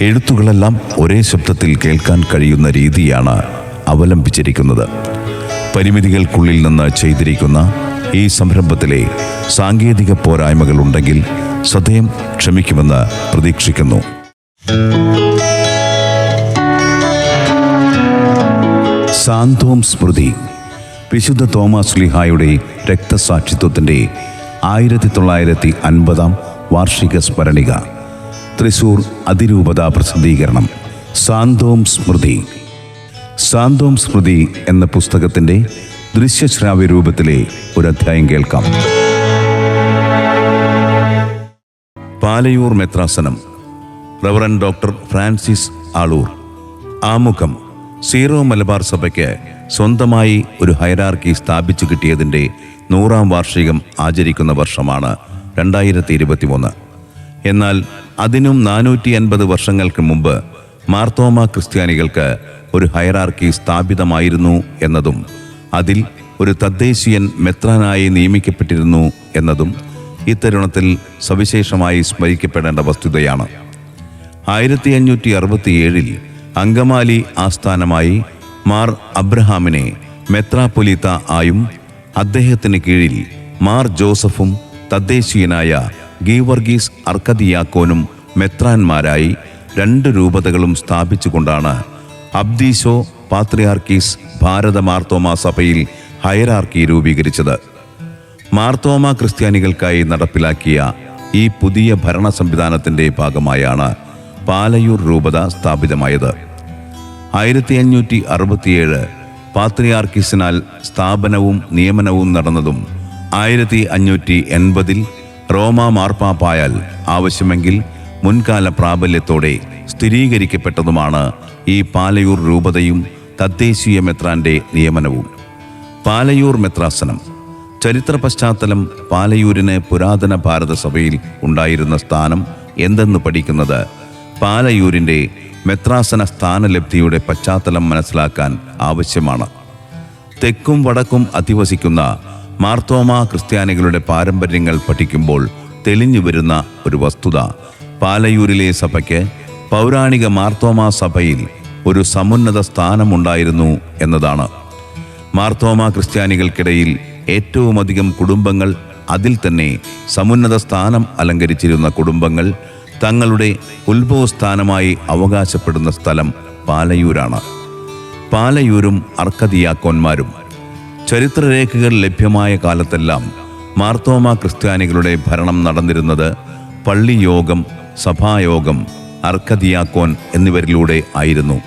എഴുത്തുകളെല്ലാം ഒരേ ശബ്ദത്തിൽ കേൾക്കാൻ കഴിയുന്ന രീതിയാണ് അവലംബിച്ചിരിക്കുന്നത്. പരിമിതികൾക്കുള്ളിൽ നിന്ന് ചെയ്തിരിക്കുന്ന ഈ സംരംഭത്തിലെ സാങ്കേതിക പോരായ്മകൾ ഉണ്ടെങ്കിൽ സദയം ക്ഷമിക്കുമെന്ന് പ്രതീക്ഷിക്കുന്നു. സാന്തോം സ്മൃതി. വിശുദ്ധ തോമസ് ലിഹായുടെ രക്തസാക്ഷിത്വത്തിന്റെ ആയിരത്തി തൊള്ളായിരത്തി അൻപതാം വാർഷിക സ്മരണിക. തൃശൂർ അതിരൂപത പ്രസിദ്ധീകരണം. സാന്തോം സ്മൃതി. സാന്തോം സ്മൃതി എന്ന പുസ്തകത്തിന്റെ ദൃശ്യശ്രാവ്യ രൂപത്തിലെ ഒരു അധ്യായം കേൾക്കാം. Palayur മെത്രാസനം. Reverend doctor Francis Aloor. ആമുഖം. സീറോ മലബാർ സഭയ്ക്ക് സ്വന്തമായി ഒരു ഹൈറാർക്കി സ്ഥാപിച്ചു കിട്ടിയതിന്റെ നൂറാം വാർഷികം ആചരിക്കുന്ന വർഷമാണ് രണ്ടായിരത്തി ഇരുപത്തിമൂന്ന്. എന്നാൽ അതിനും നാനൂറ്റി അൻപത് വർഷങ്ങൾക്ക് മുമ്പ് മാർത്തോമ ക്രിസ്ത്യാനികൾക്ക് ഒരു ഹയറാർക്കി സ്ഥാപിതമായിരുന്നു എന്നതും അതിൽ ഒരു തദ്ദേശീയൻ മെത്രാനായി നിയമിക്കപ്പെട്ടിരുന്നു എന്നതും ഇത്തരുണത്തിൽ സവിശേഷമായി സ്മരിക്കപ്പെടേണ്ട വസ്തുതയാണ്. ആയിരത്തി അഞ്ഞൂറ്റി അറുപത്തിയേഴിൽ അങ്കമാലി ആസ്ഥാനമായി മാർ അബ്രഹാമിനെ മെത്രാപൊലീത്ത ആയും അദ്ദേഹത്തിന് കീഴിൽ മാർ ജോസഫും തദ്ദേശീയനായ ഗീവർഗീസ് അർക്കദിയാക്കോനും മെത്രാന്മാരായി രണ്ട് രൂപതകളും സ്ഥാപിച്ചുകൊണ്ടാണ് അബ്ദീശോ പാത്രിയാർക്കീസ് ഭാരത മാർത്തോമ സഭയിൽ ഹയറാർക്കി രൂപീകരിച്ചത്. മാർത്തോമ ക്രിസ്ത്യാനികൾക്കായി നടപ്പിലാക്കിയ ഈ പുതിയ ഭരണ സംവിധാനത്തിന്റെ ഭാഗമായാണ് പാലയൂർ രൂപത സ്ഥാപിതമായത്. ആയിരത്തി അഞ്ഞൂറ്റി അറുപത്തിയേഴ് പാത്രിയാർക്കിസിനാൽ സ്ഥാപനവും നിയമനവും നടന്നതും ആയിരത്തി അഞ്ഞൂറ്റി എൺപതിൽ റോമ മാർപ്പാപ്പായാൽ ആവശ്യമെങ്കിൽ മുൻകാല പ്രാബല്യത്തോടെ സ്ഥിരീകരിക്കപ്പെട്ടതുമാണ് ഈ പാലയൂർ രൂപതയും തദ്ദേശീയ മെത്രാന്റെ നിയമനവും. പാലയൂർ മെത്രാസനം. ചരിത്ര പശ്ചാത്തലം പാലയൂരിന് പുരാതന ഭാരതസഭയിൽ ഉണ്ടായിരുന്ന സ്ഥാനം എന്തെന്ന് പഠിക്കുന്നത്? പാലയൂരിന്റെ മെത്രാസന സ്ഥാനലബ്ധിയുടെ പശ്ചാത്തലം മനസ്സിലാക്കാൻ ആവശ്യമാണ്. തെക്കും വടക്കും അധിവസിക്കുന്ന മാർത്തോമ ക്രിസ്ത്യാനികളുടെ പാരമ്പര്യങ്ങൾ പഠിക്കുമ്പോൾ തെളിഞ്ഞു വരുന്ന ഒരു വസ്തുത. പാലയൂരിലെ സഭയ്ക്ക് പൗരാണിക മാർത്തോമ സഭയിൽ ഒരു സമുന്നത സ്ഥാനമുണ്ടായിരുന്നു എന്നതാണ്. മാർത്തോമ ക്രിസ്ത്യാനികൾക്കിടയിൽ ഏറ്റവുമധികം കുടുംബങ്ങൾ അതിൽ തന്നെ സമുന്നത സ്ഥാനം അലങ്കരിച്ചിരുന്ന കുടുംബങ്ങൾ തങ്ങളുടെ ഉത്ഭവസ്ഥാനമായി അവകാശപ്പെടുന്ന സ്ഥലം പാലയൂരാണ്. പാലയൂരും അർക്കദിയാക്കോന്മാരും ചരിത്രരേഖകൾ ലഭ്യമായ കാലത്തെല്ലാം മാർത്തോമ ക്രിസ്ത്യാനികളുടെ ഭരണം നടന്നിരുന്നത് പള്ളിയോഗം സഭായോഗം അർക്കദിയാക്കോൻ എന്നിവരിലൂടെ ആയിരുന്നു.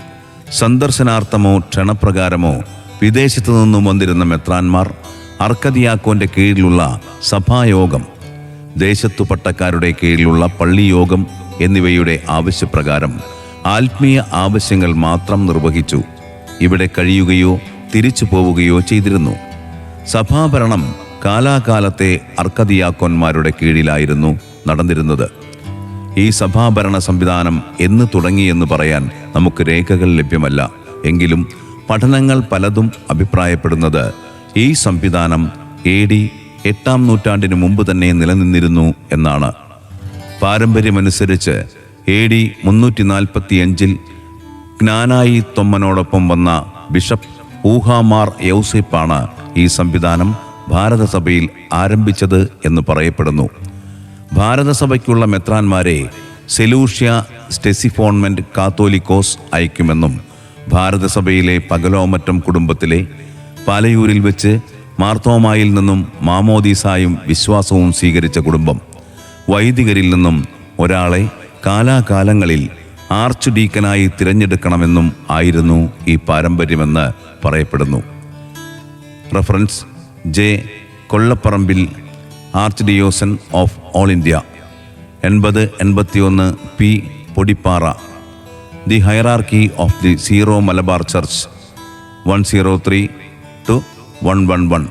സന്ദർശനാർത്ഥമോ ക്ഷണപ്രകാരമോ വിദേശത്തു നിന്നും വന്നിരുന്ന മെത്രാന്മാർ അർക്കദിയാക്കോന്റെ കീഴിലുള്ള സഭായോഗം ദേശത്തു പട്ടക്കാരുടെ കീഴിലുള്ള പള്ളിയോഗം എന്നിവയുടെ ആവശ്യപ്രകാരം ആത്മീയ ആവശ്യങ്ങൾ മാത്രം നിർവഹിച്ചു. ഇവിടെ കഴിയുകയോ തിരിച്ചു പോവുകയോ ചെയ്തിരുന്നു. സഭാഭരണം കാലാകാലത്തെ അർക്കദിയാക്കോന്മാരുടെ കീഴിലായിരുന്നു നടന്നിരുന്നത്. ഈ സഭാഭരണ സംവിധാനം എന്ന് തുടങ്ങിയെന്ന് പറയാൻ നമുക്ക് രേഖകൾ ലഭ്യമല്ല. എങ്കിലും പഠനങ്ങൾ പലതും അഭിപ്രായപ്പെടുന്നത് ഈ സംവിധാനം എ ഡി എട്ടാം നൂറ്റാണ്ടിന് മുമ്പ് തന്നെ നിലനിന്നിരുന്നു എന്നാണ്. പാരമ്പര്യമനുസരിച്ച് എ ഡി മുന്നൂറ്റി നാൽപ്പത്തിയഞ്ചിൽ ജ്ഞാനായി തൊമ്മനോടൊപ്പം വന്ന ബിഷപ്പ് ഊഹാമാർ യൗസിപ്പാണ് ഈ സംവിധാനം ഭാരതസഭയിൽ ആരംഭിച്ചത് എന്ന് പറയപ്പെടുന്നു. ഭാരതസഭയ്ക്കുള്ള മെത്രാന്മാരെ സെലൂഷ്യ സ്റ്റെസിഫോൺമെന്റ് കാത്തോലിക്കോസ് അയക്കുമെന്നും ഭാരതസഭയിലെ പകലോമറ്റം കുടുംബത്തിലെ പാലയൂരിൽ വെച്ച് മാർത്തോമായിൽ നിന്നും മാമോദീസായും വിശ്വാസവും സ്വീകരിച്ച കുടുംബം വൈദികരിൽ നിന്നും ഒരാളെ കാലാകാലങ്ങളിൽ ആർച്ച് ഡീക്കനായി തിരഞ്ഞെടുക്കണമെന്നും ആയിരുന്നു ഈ പാരമ്പര്യമെന്ന് പറയപ്പെടുന്നു. Reference J. Kollaparambil archdiocesan of all India. എൺപത് എൺപത്തിയൊന്ന് P. Podipara. The hierarchy of the Syro Malabar church one zero three two one one one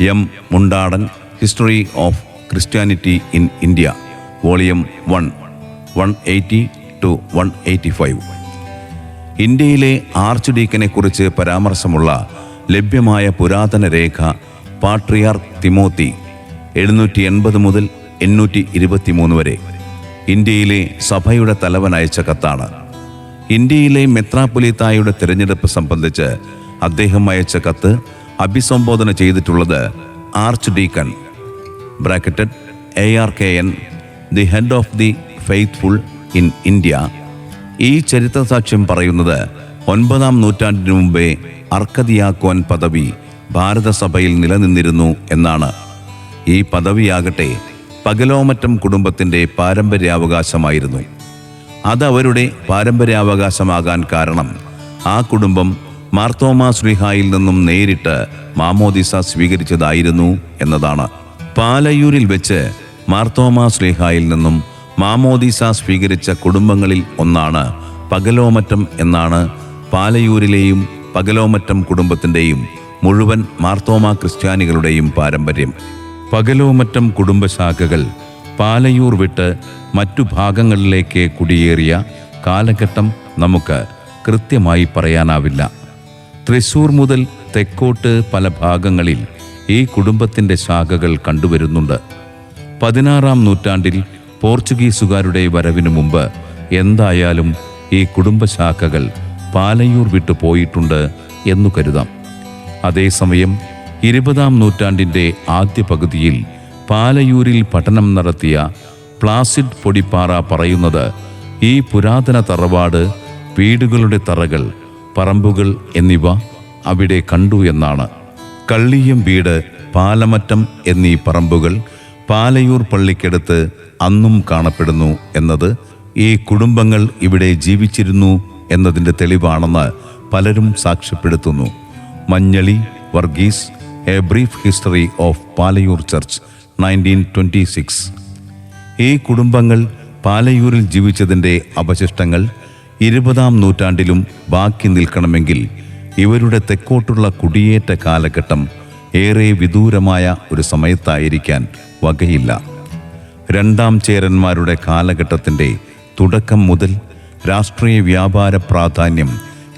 M. Mundadan history of Christianity in India volume one one eighty two one eighty five ഇന്ത്യയിലെ ആർച്ച് ഡീക്കനെ കുറിച്ച് പരാമർശമുള്ള ലഭ്യമായ പുരാതന രേഖ പാട്രിയാർ Timothy എഴുന്നൂറ്റി എൺപത് മുതൽ എണ്ണൂറ്റി ഇരുപത്തിമൂന്ന് വരെ. ഇന്ത്യയിലെ സഭയുടെ തലവൻ അയച്ച കത്താണ്. ഇന്ത്യയിലെ മെത്രാപൊലിത്തായുടെ തിരഞ്ഞെടുപ്പ് സംബന്ധിച്ച് അദ്ദേഹം അയച്ച കത്ത് അഭിസംബോധന ചെയ്തിട്ടുള്ളത് archdeacon bracketed A R K N the head of the faithful in India. ഈ ചരിത്ര സാക്ഷ്യം പറയുന്നത് ഒൻപതാം നൂറ്റാണ്ടിനു മുമ്പേ അർക്കദിയാക്കോൻ പദവി ഭാരതസഭയിൽ നിലനിന്നിരുന്നു എന്നാണ്. ഈ പദവിയാകട്ടെ പകലോമറ്റം കുടുംബത്തിന്റെ പാരമ്പര്യാവകാശമായിരുന്നു. അത് അവരുടെ പാരമ്പര്യാവകാശമാകാൻ കാരണം ആ കുടുംബം മാർത്തോമ ശ്രീഹായിൽ നിന്നും നേരിട്ട് മാമോദിസ സ്വീകരിച്ചതായിരുന്നു എന്നതാണ്. പാലയൂരിൽ വെച്ച് മാർത്തോമ ശ്രീഹായിൽ നിന്നും മാമോദിസ സ്വീകരിച്ച കുടുംബങ്ങളിൽ ഒന്നാണ് പകലോമറ്റം എന്നാണ് പാലയൂരിലെയും പകലോമറ്റം കുടുംബത്തിന്റെയും മുഴുവൻ മാർത്തോമ ക്രിസ്ത്യാനികളുടെയും പാരമ്പര്യം. പകലോമറ്റം കുടുംബശാഖകൾ പാലയൂർ വിട്ട് മറ്റു ഭാഗങ്ങളിലേക്ക് കുടിയേറിയ കാലഘട്ടം നമുക്ക് കൃത്യമായി പറയാനാവില്ല. തൃശൂർ മുതൽ തെക്കോട്ട് പല ഭാഗങ്ങളിൽ ഈ കുടുംബത്തിന്റെ ശാഖകൾ കണ്ടുവരുന്നുണ്ട്. പതിനാറാം നൂറ്റാണ്ടിൽ പോർച്ചുഗീസുകാരുടെ വരവിനു മുമ്പ് എന്തായാലും ഈ കുടുംബശാഖകൾ പാലയൂർ വിട്ടു പോയിട്ടുണ്ട് എന്നു കരുതാം. അതേസമയം ഇരുപതാം നൂറ്റാണ്ടിന്റെ ആദ്യ പകുതിയിൽ പാലയൂരിൽ പഠനം നടത്തിയ പ്ലാസിഡ് പൊടിപ്പാറ പറയുന്നത് ഈ പുരാതന തറവാട് വീടുകളുടെ തറകൾ പറമ്പുകൾ എന്നിവ അവിടെ കണ്ടു എന്നാണ്. കള്ളിയം വീട് പാലമറ്റം എന്നീ പറമ്പുകൾ പാലയൂർ പള്ളിക്കടുത്ത് അന്നും കാണപ്പെടുന്നു എന്നത് ഈ കുടുംബങ്ങൾ ഇവിടെ ജീവിച്ചിരുന്നു എന്നതിന്റെ തെളിവാണെന്ന് പലരും സാക്ഷ്യപ്പെടുത്തുന്നു. Manjaly Varghese a brief history of Palayur church nineteen twenty six. ഈ കുടുംബങ്ങൾ പാലയൂരിൽ ജീവിച്ചതിന്റെ അവശിഷ്ടങ്ങൾ ഇരുപതാം നൂറ്റാണ്ടിലും ബാക്കി നിൽക്കണമെങ്കിൽ ഇവരുടെ തെക്കോട്ടുള്ള കുടിയേറ്റ കാലഘട്ടം ഏറെ വിദൂരമായ ഒരു സമയത്തായിരിക്കാൻ വകയില്ല. രണ്ടാം ചേരന്മാരുടെ കാലഘട്ടത്തിന്റെ തുടക്കം മുതൽ രാഷ്ട്രീയ വ്യാപാര പ്രാധാന്യം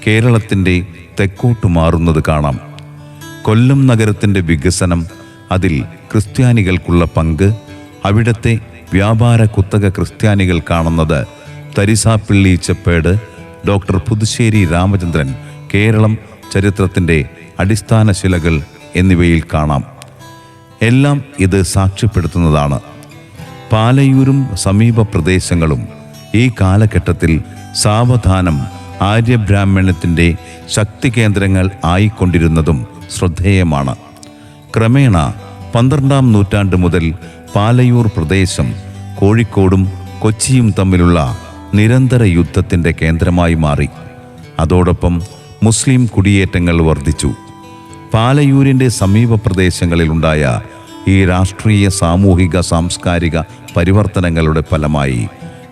കേരളത്തിന്റെ തെക്കോട്ട് മാറുന്നത് കാണാം. കൊല്ലം നഗരത്തിന്റെ വികസനം അതിൽ ക്രിസ്ത്യാനികൾക്കുള്ള പങ്ക് അവിടത്തെ വ്യാപാര കുത്തക ക്രിസ്ത്യാനികൾ കാണുന്നത് തരിസാപ്പിള്ളി ചെപ്പേട് ഡോക്ടർ പുതുശ്ശേരി രാമചന്ദ്രൻ കേരളം ചരിത്രത്തിന്റെ അടിസ്ഥാന ശിലകൾ എന്നിവയിൽ കാണാം. എല്ലാം ഇത് സാക്ഷ്യപ്പെടുത്തുന്നതാണ്. പാലയൂരും സമീപ പ്രദേശങ്ങളും ഈ കാലഘട്ടത്തിൽ സാവധാനം ആര്യബ്രാഹ്മണ്യത്തിന്റെ ശക്തി കേന്ദ്രങ്ങൾ ആയിക്കൊണ്ടിരുന്നതും ശ്രദ്ധേയമാണ്. ക്രമേണ പന്ത്രണ്ടാം നൂറ്റാണ്ട് മുതൽ പാലയൂർ പ്രദേശം കോഴിക്കോടും കൊച്ചിയും തമ്മിലുള്ള നിരന്തര യുദ്ധത്തിന്റെ കേന്ദ്രമായി മാറി. അതോടൊപ്പം മുസ്ലിം കുടിയേറ്റങ്ങൾ വർദ്ധിച്ചു. പാലയൂരിന്റെ സമീപ പ്രദേശങ്ങളിലുണ്ടായ ഈ രാഷ്ട്രീയ സാമൂഹിക സാംസ്കാരിക പരിവർത്തനങ്ങളുടെ ഫലമായി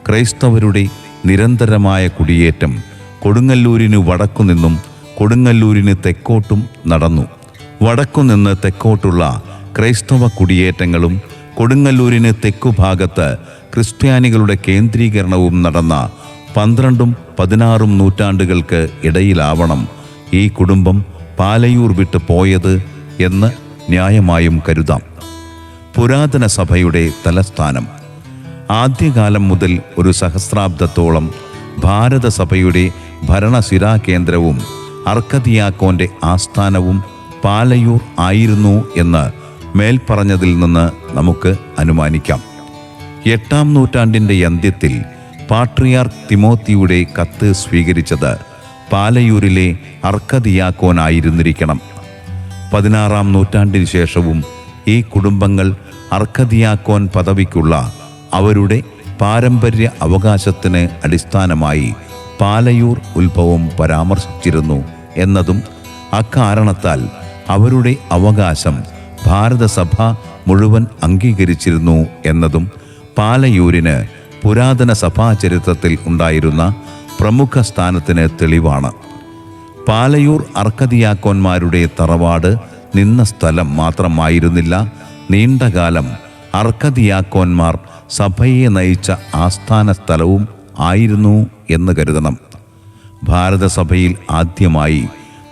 ക്രൈസ്തവരുടെ നിരന്തരമായ കുടിയേറ്റം കൊടുങ്ങല്ലൂരിന് വടക്കുനിന്നും കൊടുങ്ങല്ലൂരിന് തെക്കോട്ടും നടന്നു. വടക്കുനിന്ന് തെക്കോട്ടുള്ള ക്രൈസ്തവ കുടിയേറ്റങ്ങളും കൊടുങ്ങല്ലൂരിന് തെക്കുഭാഗത്ത് ക്രിസ്ത്യാനികളുടെ കേന്ദ്രീകരണവും നടന്ന പന്ത്രണ്ടും പതിനാറും നൂറ്റാണ്ടുകൾക്ക് ഇടയിലാവണം ഈ കുടുംബം പാലയൂർ വിട്ട് പോയത് എന്ന് ന്യായമായും കരുതാം. പുരാതന സഭയുടെ തലസ്ഥാനം. ആദ്യകാലം മുതൽ ഒരു സഹസ്രാബ്ദത്തോളം ഭാരതസഭയുടെ ഭരണസിരാ കേന്ദ്രവും അർക്കദിയാക്കോന്റെ ആസ്ഥാനവും പാലയൂർ ആയിരുന്നു എന്ന് മേൽപ്പറഞ്ഞതിൽ നിന്ന് നമുക്ക് അനുമാനിക്കാം. എട്ടാം നൂറ്റാണ്ടിന്റെ അന്ത്യത്തിൽ പാട്രിയാർ തിമോത്തിയുടെ കത്ത് സ്വീകരിച്ചത് പാലയൂരിലെ അർക്കദിയാക്കോനായിരുന്നിരിക്കണം. പതിനാറാം നൂറ്റാണ്ടിന് ശേഷവും ഈ കുടുംബങ്ങൾ അർക്കദിയാക്കോൻ പദവിക്കുള്ള അവരുടെ പാരമ്പര്യ അവകാശത്തിന് അടിസ്ഥാനമായി പാലയൂർ ഉത്ഭവം പരാമർശിച്ചിരുന്നു എന്നതും അക്കാരണത്താൽ അവരുടെ അവകാശം ഭാരതസഭ മുഴുവൻ അംഗീകരിച്ചിരുന്നു എന്നതും പാലയൂരിന് പുരാതന സഭാചരിത്രത്തിൽ ഉണ്ടായിരുന്ന പ്രമുഖ സ്ഥാനത്തിന് തെളിവാണ്. പാലയൂർ അർക്കതിയാക്കോന്മാരുടെ തറവാട് നിന്ന സ്ഥലം മാത്രമായിരുന്നില്ല. നീണ്ടകാലം അർക്കതിയാക്കോന്മാർ സഭയെ നയിച്ച ആസ്ഥാന സ്ഥലവും ആയിരുന്നു എന്ന് കരുതണം. ഭാരതസഭയിൽ ആദ്യമായി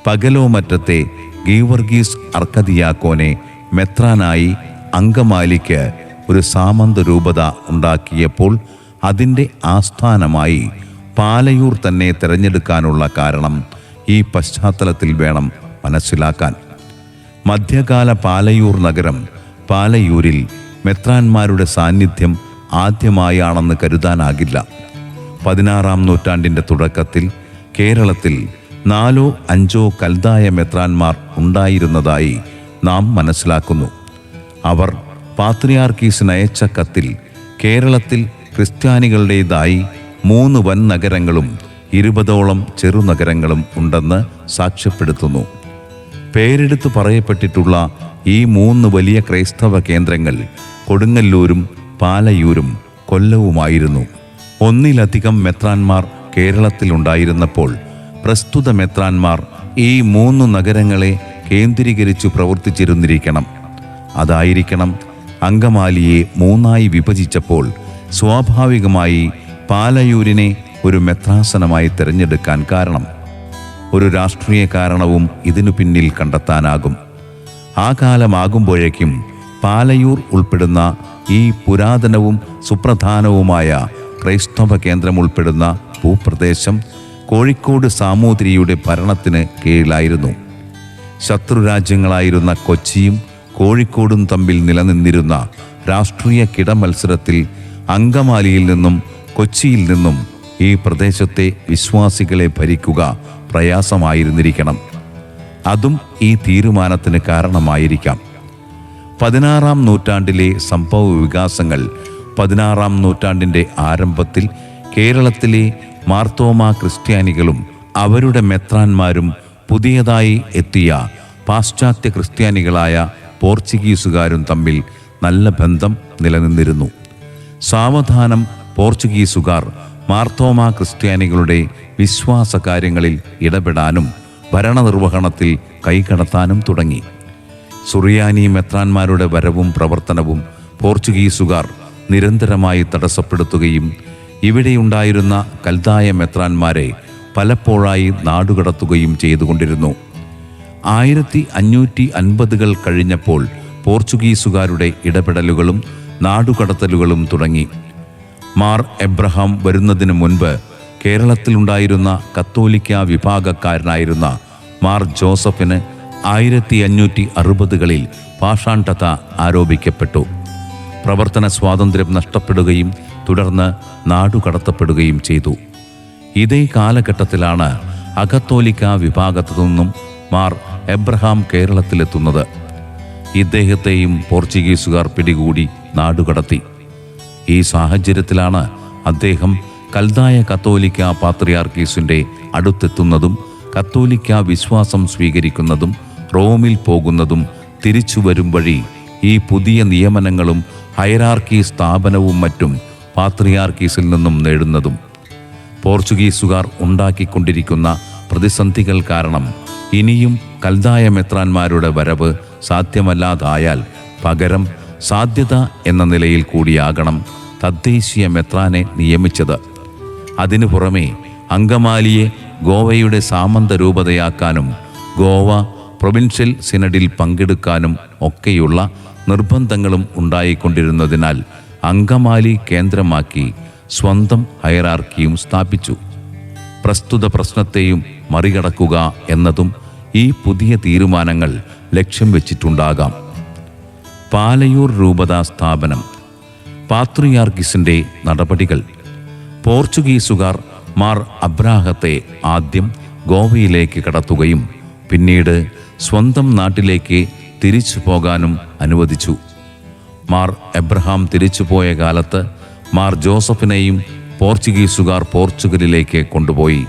പകലോമറ്റത്തെ ഗീവർഗീസ് അർക്കതിയാക്കോനെ മെത്രാനായി അങ്കമാലിക്ക് ഒരു സാമന്ത രൂപത ഉണ്ടാക്കിയപ്പോൾ അതിന്റെ ആസ്ഥാനമായി പാലയൂർ തന്നെ തിരഞ്ഞെടുക്കാനുള്ള കാരണം ഈ പശ്ചാത്തലത്തിൽ വേണം മനസ്സിലാക്കാൻ. മധ്യകാല പാലയൂർ നഗരം പാലയൂരിൽ മെത്രാന്മാരുടെ സാന്നിധ്യം ആദ്യമായാണെന്ന് കരുതാനാകില്ല. പതിനാറാം നൂറ്റാണ്ടിന്റെ തുടക്കത്തിൽ കേരളത്തിൽ നാലോ അഞ്ചോ കൽതായ മെത്രാന്മാർ ഉണ്ടായിരുന്നതായി നാം മനസ്സിലാക്കുന്നു. അവർ പാത്രിയാർക്കീസിനയച്ച കത്തിൽ കേരളത്തിൽ ക്രിസ്ത്യാനികളുടേതായി മൂന്ന് വൻ നഗരങ്ങളും ഇരുപതോളം ചെറുനഗരങ്ങളും ഉണ്ടെന്ന് സാക്ഷ്യപ്പെടുത്തുന്നു. പേരെടുത്ത് പറയപ്പെട്ടിട്ടുള്ള ഈ മൂന്ന് വലിയ ക്രൈസ്തവ കേന്ദ്രങ്ങൾ കൊടുങ്ങല്ലൂരും പാലയൂരും കൊല്ലവുമായിരുന്നു. ഒന്നിലധികം മെത്രാന്മാർ കേരളത്തിലുണ്ടായിരുന്നപ്പോൾ പ്രസ്തുത മെത്രാന്മാർ ഈ മൂന്ന് നഗരങ്ങളെ കേന്ദ്രീകരിച്ചു പ്രവർത്തിച്ചിരുന്നിരിക്കണം. അതായിരിക്കണം അങ്കമാലിയെ മൂന്നായി വിഭജിച്ചപ്പോൾ സ്വാഭാവികമായി പാലയൂരിനെ ഒരു മെത്രാസനമായി തിരഞ്ഞെടുക്കാൻ കാരണം ഒരു രാഷ്ട്രീയ കാരണവും ഇതിനു പിന്നിൽ കണ്ടെത്താനാകും. ആ കാലമാകുമ്പോഴേക്കും പാലയൂർ ഉൾപ്പെടുന്ന ഈ പുരാതനവും സുപ്രധാനവുമായ ക്രൈസ്തവ കേന്ദ്രം ഉൾപ്പെടുന്ന ഭൂപ്രദേശം കോഴിക്കോട് സാമൂതിരിയുടെ ഭരണത്തിന് കീഴിലായിരുന്നു. ശത്രുരാജ്യങ്ങളായിരുന്ന കൊച്ചിയും കോഴിക്കോടും തമ്മിൽ നിലനിന്നിരുന്ന രാഷ്ട്രീയ കിടമത്സരത്തിൽ അങ്കമാലിയിൽ നിന്നും കൊച്ചിയിൽ നിന്നും ഈ പ്രദേശത്തെ വിശ്വാസികളെ ഭരിക്കുക പ്രയാസമായിരുന്നിരിക്കണം. അതും ഈ തീരുമാനത്തിന് കാരണമായിരിക്കാം. പതിനാറാം നൂറ്റാണ്ടിലെ സംഭവ വികാസങ്ങൾ പതിനാറാം നൂറ്റാണ്ടിന്റെ ആരംഭത്തിൽ കേരളത്തിലെ മാർത്തോമ ക്രിസ്ത്യാനികളും അവരുടെ മെത്രാന്മാരും പുതിയതായി എത്തിയ പാശ്ചാത്യ ക്രിസ്ത്യാനികളായ പോർച്ചുഗീസുകാരും തമ്മിൽ നല്ല ബന്ധം നിലനിന്നിരുന്നു. സാവധാനം പോർച്ചുഗീസുകാർ മാർത്തോമ ക്രിസ്ത്യാനികളുടെ വിശ്വാസ കാര്യങ്ങളിൽ ഇടപെടാനും ഭരണനിർവഹണത്തിൽ കൈകടത്താനും തുടങ്ങി. സുറിയാനി മെത്രാന്മാരുടെ വരവും പ്രവർത്തനവും പോർച്ചുഗീസുകാർ നിരന്തരമായി തടസ്സപ്പെടുത്തുകയും ഇവിടെയുണ്ടായിരുന്ന കൽതായ മെത്രാന്മാരെ പലപ്പോഴായി നാടുകടത്തുകയും ചെയ്തുകൊണ്ടിരുന്നു. ആയിരത്തി അഞ്ഞൂറ്റി അൻപതുകൾ കഴിഞ്ഞപ്പോൾ പോർച്ചുഗീസുകാരുടെ ഇടപെടലുകളും നാടുകടത്തലുകളും തുടങ്ങി. മാർ എബ്രഹാം വരുന്നതിന് മുൻപ് കേരളത്തിലുണ്ടായിരുന്ന കത്തോലിക്ക വിഭാഗക്കാരനായിരുന്ന മാർ ജോസഫിന് ആയിരത്തി അഞ്ഞൂറ്റി അറുപതുകളിൽ പാഷാണ്ഡത ആരോപിക്കപ്പെട്ടു. പ്രവർത്തന സ്വാതന്ത്ര്യം നഷ്ടപ്പെടുകയും തുടർന്ന് നാടുകടത്തപ്പെടുകയും ചെയ്തു. ഇതേ കാലഘട്ടത്തിലാണ് അകത്തോലിക്ക വിഭാഗത്തു നിന്നും മാർ എബ്രഹാം കേരളത്തിലെത്തുന്നത്. ഇദ്ദേഹത്തെയും പോർച്ചുഗീസുകാർ പിടികൂടി നാടുകടത്തി. ഈ സാഹചര്യത്തിലാണ് അദ്ദേഹം കൽതായ കത്തോലിക്ക പാത്രിയാർക്കീസിന്റെ അടുത്തെത്തുന്നതും കത്തോലിക്ക വിശ്വാസം സ്വീകരിക്കുന്നതും റോമിൽ പോകുന്നതും തിരിച്ചു വരും വഴി ഈ പുതിയ നിയമനങ്ങളും ഹൈറാർക്കി സ്ഥാപനവും മറ്റും പാത്രിയാർക്കീസിൽ നിന്നും നേടുന്നതും പോർച്ചുഗീസുകാർ ഉണ്ടാക്കിക്കൊണ്ടിരിക്കുന്ന പ്രതിസന്ധികൾ കാരണം ഇനിയും കൽതായ മെത്രാന്മാരുടെ വരവ് സാധ്യമല്ലാതായാൽ പകരം സാധ്യത എന്ന നിലയിൽ കൂടിയാകണം തദ്ദേശീയ മെത്രാനെ നിയമിച്ചത്. അതിനു പുറമെ അങ്കമാലിയെ ഗോവയുടെ സാമന്ത രൂപതയാക്കാനും ഗോവ പ്രൊവിൻഷ്യൽ സിനഡിൽ പങ്കെടുക്കാനും ഒക്കെയുള്ള നിർബന്ധങ്ങളും ഉണ്ടായിക്കൊണ്ടിരുന്നതിനാൽ അങ്കമാലി കേന്ദ്രമാക്കി സ്വന്തം ഹയറാർക്കിയും സ്ഥാപിച്ചു. പ്രസ്തുത പ്രശ്നത്തെയും മറികടക്കുക എന്നതും ഈ പുതിയ തീരുമാനങ്ങൾ ലക്ഷ്യം വെച്ചിട്ടുണ്ടാകാം. പാലയൂർ രൂപതാ സ്ഥാപനം പാത്രിയാർഗിസിന്റെ നടപടികൾ. പോർച്ചുഗീസുകാർ മാർ അബ്രാഹത്തെ ആദ്യം ഗോവയിലേക്ക് കടത്തുകയും പിന്നീട് സ്വന്തം നാട്ടിലേക്ക് തിരിച്ചു പോകാനും അനുവദിച്ചു. മാർ എബ്രഹാം തിരിച്ചുപോയ കാലത്ത് മാർ ജോസഫിനെയും പോർച്ചുഗീസുകാർ പോർച്ചുഗലിലേക്ക് കൊണ്ടുപോയി.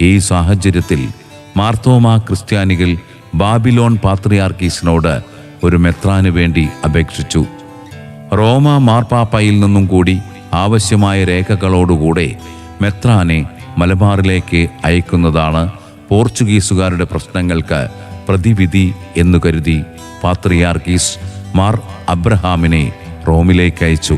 ഈ സാഹചര്യത്തിൽ മാർത്തോമ ക്രിസ്ത്യാനികൾ ബാബിലോൺ പാത്രിയാർക്കീസിനോട് ഒരു മെത്രാന് വേണ്ടി അപേക്ഷിച്ചു. റോമ മാർപ്പാപ്പയിൽ നിന്നും കൂടി ആവശ്യമായ രേഖകളോടുകൂടെ മെത്രാനെ മലബാറിലേക്ക് അയക്കുന്നതാണ് പോർച്ചുഗീസുകാരുടെ പ്രശ്നങ്ങൾക്ക് പ്രതിവിധി എന്നു കരുതി പാത്രിയാർക്കീസ് മാർ അബ്രഹാമിനെ റോമിലേക്ക് അയച്ചു.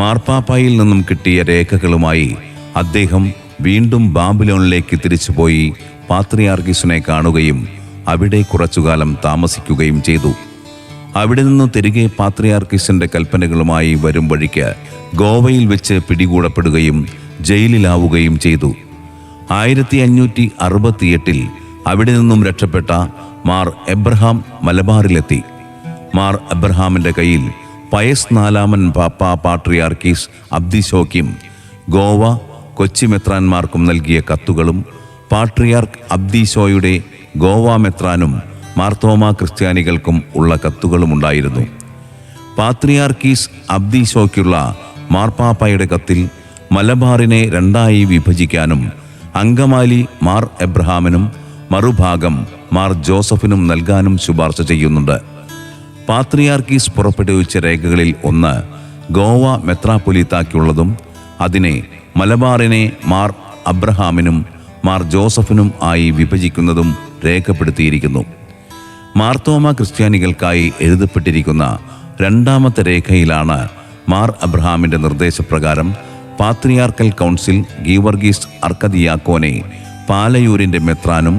മാർപ്പാപ്പായിൽ നിന്നും കിട്ടിയ രേഖകളുമായി അദ്ദേഹം വീണ്ടും ബാബിലോണിലേക്ക് തിരിച്ചുപോയി പാത്രിയാർക്കിസിനെ കാണുകയും അവിടെ കുറച്ചുകാലം താമസിക്കുകയും ചെയ്തു. അവിടെ നിന്ന് തിരികെ പാത്രിയാർക്കിസിന്റെ കൽപ്പനകളുമായി വരും വഴിക്ക് ഗോവയിൽ വെച്ച് പിടികൂടപ്പെടുകയും ജയിലിലാവുകയും ചെയ്തു. ആയിരത്തി അഞ്ഞൂറ്റി അറുപത്തിയെട്ടിൽ അവിടെ നിന്നും രക്ഷപ്പെട്ട മാർ എബ്രഹാം മലബാറിലെത്തി. മാർ എബ്രഹാമിന്റെ കയ്യിൽ പയസ് നാലാമൻ പാപ്പ പാട്രിയാർക്കീസ് അബ്ദിശോക്കും ഗോവ കൊച്ചി മെത്രാൻമാർക്കും നൽകിയ കത്തുകളും പാട്രിയാർക്ക് അബ്ദിശോയുടെ ഗോവ മെത്രാനും മാർത്തോമ ക്രിസ്ത്യാനികൾക്കും ഉള്ള കത്തുകളും ഉണ്ടായിരുന്നു. പാത്രിയാർക്കീസ് അബ്ദിശോയ്ക്കുള്ള മാർപ്പാപ്പയുടെ കത്തിൽ മലബാറിനെ രണ്ടായി വിഭജിക്കാനും അങ്കമാലി മാർ എബ്രഹാമിനും മറുഭാഗം മാർ ജോസഫിനും നൽകാനും ശുപാർശ ചെയ്യുന്നുണ്ട്. പാത്രിയാർക്കീസ് പുറപ്പെടുവിച്ച രേഖകളിൽ ഒന്ന് ഗോവ മെത്രാപ്പൊലീത്താക്കുള്ളതും അതിനെ മലബാറിനെ മാർ അബ്രഹാമിനും മാർ ജോസഫിനും ആയി വിഭജിക്കുന്നതും രേഖപ്പെടുത്തിയിരിക്കുന്നു. മാർത്തോമ ക്രിസ്ത്യാനികൾക്കായി എഴുതപ്പെട്ടിരിക്കുന്ന രണ്ടാമത്തെ രേഖയിലാണ് മാർ അബ്രഹാമിന്റെ നിർദ്ദേശപ്രകാരം പാത്രിയാർക്കൽ കൗൺസിൽ ഗീവർഗീസ് അർക്കദിയാക്കോനെ പാലയൂരിന്റെ മെത്രാനും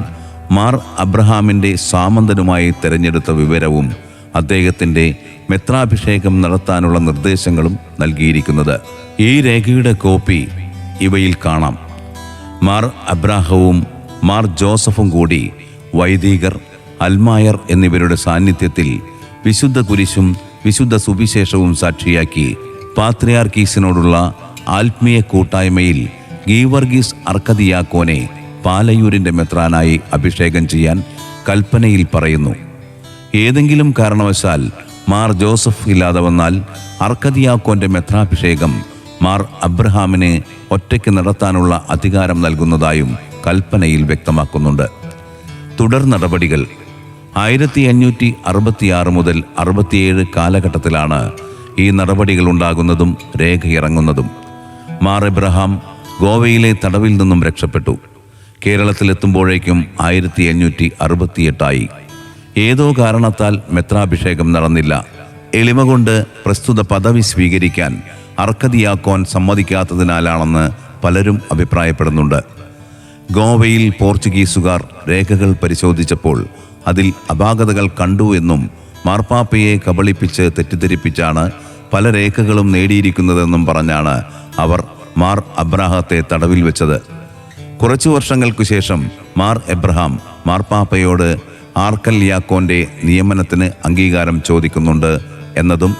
മാർ അബ്രഹാമിന്റെ സാമന്തനുമായി തെരഞ്ഞെടുത്ത വിവരവും അദ്ദേഹത്തിന്റെ മെത്രാഭിഷേകം നടത്താനുള്ള നിർദ്ദേശങ്ങളും നൽകിയിരിക്കുന്നത്. ഈ രേഖയുടെ കോപ്പി ഇവയിൽ കാണാം. മാർ അബ്രാഹവും മാർ ജോസഫും കൂടി വൈദികർ അൽമായർ എന്നിവരുടെ സാന്നിധ്യത്തിൽ വിശുദ്ധ കുരിശും വിശുദ്ധ സുവിശേഷവും സാക്ഷിയാക്കി പാത്രിയാർക്കീസിനോടുള്ള ആത്മീയ കൂട്ടായ്മയിൽ ഗീവർഗീസ് അർക്കദിയാക്കോനെ പാലയൂരിന്റെ മെത്രാനായി അഭിഷേകം ചെയ്യാൻ കൽപ്പനയിൽ പറയുന്നു. ഏതെങ്കിലും കാരണവശാൽ മാർ ജോസഫ് ഇല്ലാതെ വന്നാൽ അർക്കദിയാക്കോന്റെ മെത്രാഭിഷേകം മാർ അബ്രഹാമിനെ ഒറ്റയ്ക്ക് നടത്താനുള്ള അധികാരം നൽകുന്നതായും കൽപ്പനയിൽ വ്യക്തമാക്കുന്നുണ്ട്. തുടർ നടപടികൾ ആയിരത്തി അഞ്ഞൂറ്റി അറുപത്തിയാറ് മുതൽ അറുപത്തിയേഴ് കാലഘട്ടത്തിലാണ് ഈ നടപടികൾ ഉണ്ടാകുന്നതും രേഖയിറങ്ങുന്നതും. മാർ എബ്രഹാം ഗോവയിലെ തടവിൽ നിന്നും രക്ഷപ്പെട്ടു. കേരളത്തിലെത്തുമ്പോഴേക്കും ആയിരത്തി അഞ്ഞൂറ്റി അറുപത്തിയെട്ടായി. ഏതോ കാരണത്താൽ മെത്രാഭിഷേകം നടന്നില്ല. എളിമ കൊണ്ട് പ്രസ്തുത പദവി സ്വീകരിക്കാൻ അർക്കതിയാക്കോൻ സമ്മതിക്കാത്തതിനാലാണെന്ന് പലരും അഭിപ്രായപ്പെടുന്നുണ്ട്. ഗോവയിൽ പോർച്ചുഗീസുകാർ രേഖകൾ പരിശോധിച്ചപ്പോൾ അതിൽ അപാകതകൾ കണ്ടു എന്നും മാർപ്പാപ്പയെ കബളിപ്പിച്ച് തെറ്റിദ്ധരിപ്പിച്ചാണ് പല രേഖകളും നേടിയിരിക്കുന്നതെന്നും പറഞ്ഞാണ് അവർ മാർ അബ്രാഹത്തെ തടവിൽ വെച്ചത്. കുറച്ചു വർഷങ്ങൾക്കു ശേഷം മാർ എബ്രഹാം മാർപ്പാപ്പയോട് ആർക്കല്യാക്കോന്റെ നിയമനത്തിന് അംഗീകാരം ചോദിക്കുന്നുണ്ട് എന്നതും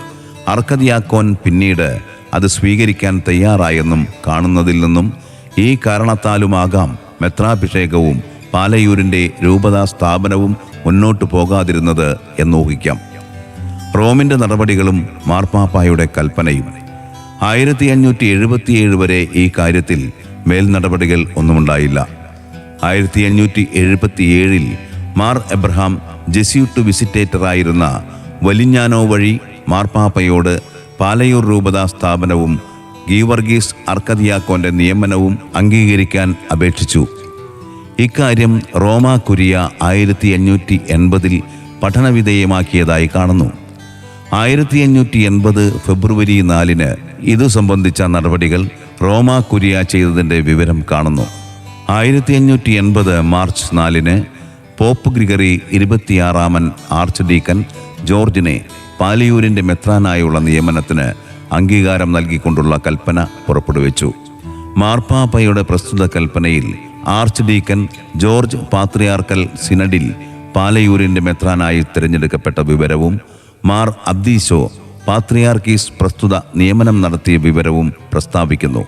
അർക്കദിയാക്കോൻ പിന്നീട് അത് സ്വീകരിക്കാൻ തയ്യാറായെന്നും കാണുന്നതിൽ നിന്നും ഈ കാരണത്താലുമാകാം മെത്രാഭിഷേകവും പാലയൂരിന്റെ രൂപതാ സ്ഥാപനവും മുന്നോട്ടു പോകാതിരുന്നത് എന്നൂഹിക്കാം. റോമിന്റെ നടപടികളും മാർപ്പാപ്പായുടെ കൽപ്പനയും. ആയിരത്തി അഞ്ഞൂറ്റി എഴുപത്തിയേഴ് വരെ ഈ കാര്യത്തിൽ മേൽ നടപടികൾ ഒന്നുമുണ്ടായില്ല. ആയിരത്തി അഞ്ഞൂറ്റി എഴുപത്തിയേഴിൽ മാർ എബ്രഹാം ജെസ്യൂട്ട് വിസിറ്റേറ്ററായിരുന്ന വലിഞ്ഞാനോ വഴി മാർപ്പാപ്പയോട് പാലയൂർ രൂപതാ സ്ഥാപനവും ഗീവർഗീസ് അർക്കദിയാക്കോന്റെ നിയമനവും അംഗീകരിക്കാൻ അപേക്ഷിച്ചു. ഇക്കാര്യം റോമ കുരിയ ആയിരത്തി അഞ്ഞൂറ്റി എൺപതിൽ പഠനവിധേയമാക്കിയതായി കാണുന്നു. ആയിരത്തി അഞ്ഞൂറ്റി എൺപത് ഫെബ്രുവരി നാലിന് ഇതു സംബന്ധിച്ച നടപടികൾ റോമ കുരിയ ചെയ്തതിന്റെ വിവരം കാണുന്നു. ആയിരത്തി അഞ്ഞൂറ്റി എൺപത് മാർച്ച് നാലിന് പോപ്പ് ഗ്രിഗറി ഇരുപത്തിയാറാമൻ ആർച്ച് ഡീക്കൻ ജോർജിനെ പാലിയൂരിന്റെ മെത്രാനായുള്ള നിയമനത്തിന് അംഗീകാരം നൽകിക്കൊണ്ടുള്ള കൽപ്പന പുറപ്പെടുവിച്ചു. മാർപ്പാപ്പയുടെ പ്രസ്തുത കൽപ്പനയിൽ ആർച്ച് ഡീക്കൻ ജോർജ് പാത്രിയാർക്കൽ സിനഡിൽ പാലയൂരിന്റെ മെത്രാനായി തിരഞ്ഞെടുക്കപ്പെട്ട വിവരവും മാർ അബ്ദീശോ പാത്രിയാർക്കീസ് പ്രസ്തുത നിയമനം നടത്തിയ വിവരവും പ്രസ്താവിക്കുന്നു.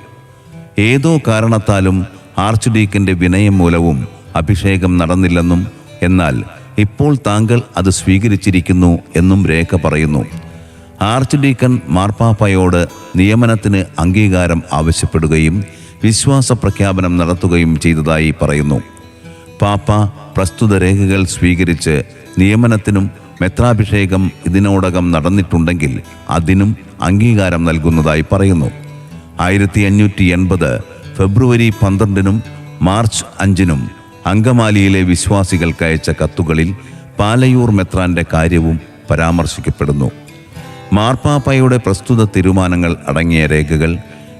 ഏതോ കാരണത്താലും ആർച്ച് ഡീക്കന്റെ വിനയം മൂലവും അഭിഷേകം നടന്നില്ലെന്നും എന്നാൽ ഇപ്പോൾ താങ്കൾ അത് സ്വീകരിച്ചിരിക്കുന്നു എന്നും രേഖ പറയുന്നു. ആർച്ച് ഡീക്കൻ മാർപ്പാപ്പയോട് നിയമനത്തിന് അംഗീകാരം ആവശ്യപ്പെടുകയും വിശ്വാസ പ്രഖ്യാപനം നടത്തുകയും ചെയ്തതായി പറയുന്നു. പാപ്പ പ്രസ്തുത രേഖകൾ സ്വീകരിച്ച് നിയമനത്തിനും മെത്രാഭിഷേകം ഇതിനോടകം നടന്നിട്ടുണ്ടെങ്കിൽ അതിനും അംഗീകാരം നൽകുന്നതായി പറയുന്നു. ആയിരത്തി അഞ്ഞൂറ്റി എൺപത് ഫെബ്രുവരി പന്ത്രണ്ടിനും മാർച്ച് അഞ്ചിനും അങ്കമാലിയിലെ വിശ്വാസികൾക്ക് അയച്ച കത്തുകളിൽ പാലയൂർ മെത്രാന്റെ കാര്യവും പരാമർശിക്കപ്പെടുന്നു. മാർപ്പാപ്പയുടെ പ്രസ്തുത തീരുമാനങ്ങൾ അടങ്ങിയ രേഖകൾ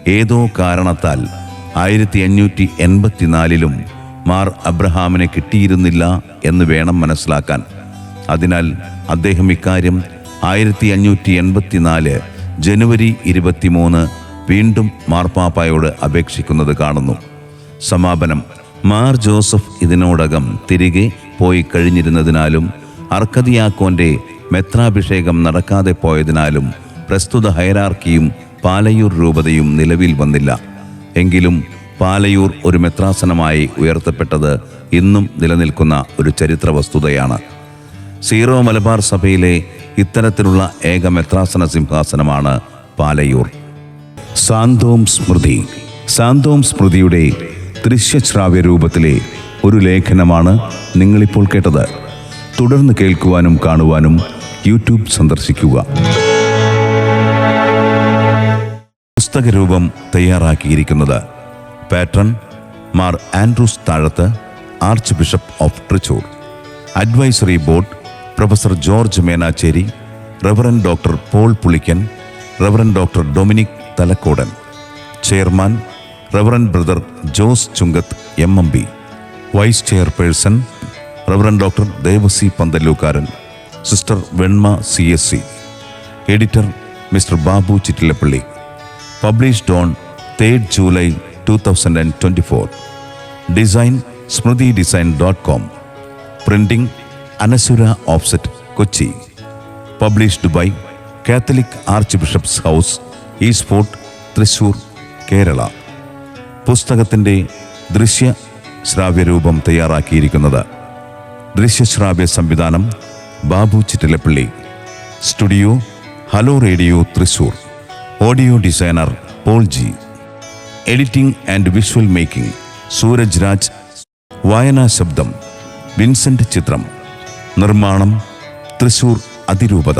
ഏതോ കാരണത്താൽ ആയിരത്തി അഞ്ഞൂറ്റി എൺപത്തിനാലിലും മാർ അബ്രഹാമിനെ കിട്ടിയിരുന്നില്ല എന്ന് വേണം മനസ്സിലാക്കാൻ. അതിനാൽ അദ്ദേഹം ഇക്കാര്യം ആയിരത്തി അഞ്ഞൂറ്റി എൺപത്തിനാല് ജനുവരി ഇരുപത്തിമൂന്ന് വീണ്ടും മാർപ്പാപ്പായോട് അപേക്ഷിക്കുന്നത് കാണുന്നു. സമാപനം മാർ ജോസഫ് ഇതിനോടകം തിരികെ പോയി കഴിഞ്ഞിരുന്നതിനാലും അർക്കദിയാക്കോന്റെ മെത്രാഭിഷേകം നടക്കാതെ പോയതിനാലും പ്രസ്തുത ഹൈറാർക്കിയും പാലയൂർ രൂപതയും നിലവിൽ വന്നില്ല. എങ്കിലും പാലയൂർ ഒരു മെത്രാസനമായി ഉയർത്തപ്പെട്ടത് ഇന്നും നിലനിൽക്കുന്ന ഒരു ചരിത്ര വസ്തുതയാണ് സീറോ മലബാർ സഭയിലെ ഇത്തരത്തിലുള്ള ഏക മെത്രാസന സിംഹാസനമാണ് പാലയൂർ. സാന്തോം സ്മൃതി. സാന്തോം സ്മൃതിയുടെ ദൃശ്യശ്രാവ്യ രൂപത്തിലെ ഒരു ലേഖനമാണ് നിങ്ങളിപ്പോൾ കേട്ടത്. തുടർന്ന് കേൾക്കുവാനും കാണുവാനും യൂട്യൂബ് സന്ദർശിക്കുക. പുസ്തകരൂപം തയ്യാറാക്കിയിരിക്കുന്നത് patron Mar Andrews Thazhath arch bishop of Trichur advisory board professor George Menachery reverend doctor Paul Pulikkan reverend doctor Dominic Thalakkodan chairman reverend brother Jose Chungath M M B vice chairperson reverend doctor Devassy Panthallookkaran sister Venma C S C editor mister Babu Chittilappilly published on third July two thousand and twenty four design Smriti design dot com printing Anasura offset Kochi published by Catholic arch bishops house East Fort Thrissur Kerala പുസ്തകത്തിന്റെ ദൃശ്യ ശ്രാവ്യരൂപം തയ്യാറാക്കിയിരിക്കുന്നത്. ദൃശ്യശ്രാവ്യ സംവിധാനം Babu Chittilappilly. Studio hello radio Thrissur. Audio designer Paul G. Editing and visual making Sooraj Raj. വായനാ ശബ്ദം Vincent ചിത്രം. നിർമ്മാണം തൃശൂർ അതിരൂപത.